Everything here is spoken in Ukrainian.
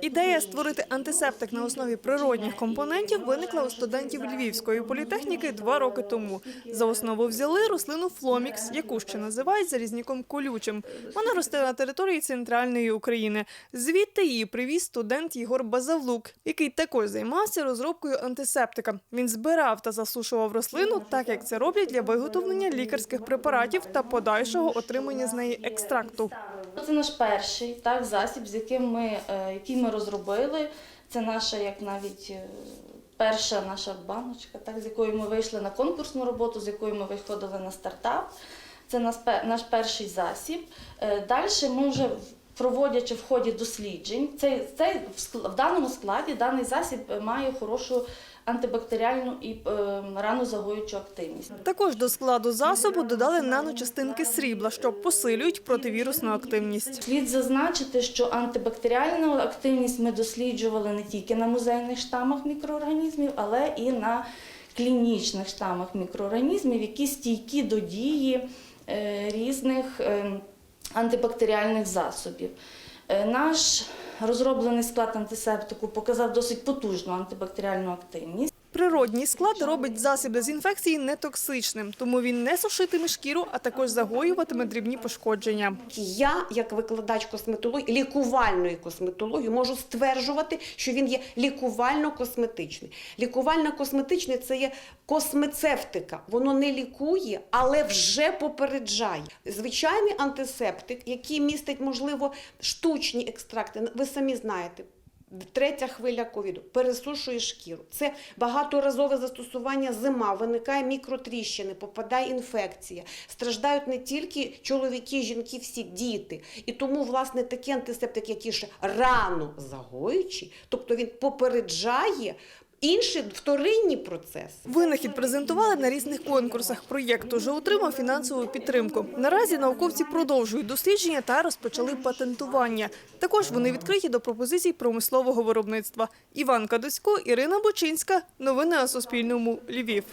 Ідея створити антисептик на основі природних компонентів виникла у студентів Львівської політехніки два роки тому. За основу взяли рослину фломікс, яку ще називають залізніком колючим. Вона росте на території центральної України. Звідти її привіз студент Єгор Базавлук, який також займався розробкою антисептика. Він збирав та засушував рослину, так як це роблять для виготовлення лікарських препаратів та подальшого отримання з неї екстракту. Це наш перший так, засіб, з яким ми, е, який ми розробили. Це наша, як навіть е, перша наша баночка, так, з якою ми вийшли на конкурсну роботу, з якою ми виходили на стартап. Це наш, наш перший засіб. Далі ми вже проводячи в ході досліджень, цей, цей в даному складі даний засіб е, має хорошу антибактеріальну і е, ранозагоюючу активність. Також до складу засобу додали наночастинки срібла, що посилюють противірусну активність. Слід зазначити, що антибактеріальну активність ми досліджували не тільки на музейних штамах мікроорганізмів, але і на клінічних штамах мікроорганізмів, які стійкі до дії е, різних е, антибактеріальних засобів. Е, Наш розроблений склад антисептику показав досить потужну антибактеріальну активність. Природній склад робить засіб дезінфекції нетоксичним, тому він не сушитиме шкіру, а також загоюватиме дрібні пошкодження. Я, як викладач косметології, лікувальної косметології, можу стверджувати, що він є лікувально-косметичний. Лікувально-косметичний це є космецевтика. Воно не лікує, але вже попереджає. Звичайний антисептик, який містить, можливо, штучні екстракти, ви самі знаєте. Третя хвиля ковіду пересушує шкіру. Це багаторазове застосування зима, виникає мікротріщини, попадає інфекція. Страждають не тільки чоловіки, жінки, всі діти. І тому, власне, такий антисептик, який ще рано загоючий, тобто він попереджає інші вторинні процеси. Винахід презентували на різних конкурсах. Проєкт уже отримав фінансову підтримку. Наразі науковці продовжують дослідження та розпочали патентування. Також вони відкриті до пропозицій промислового виробництва. Іван Кадусько, Ірина Бочинська. Новини на Суспільному. Львів.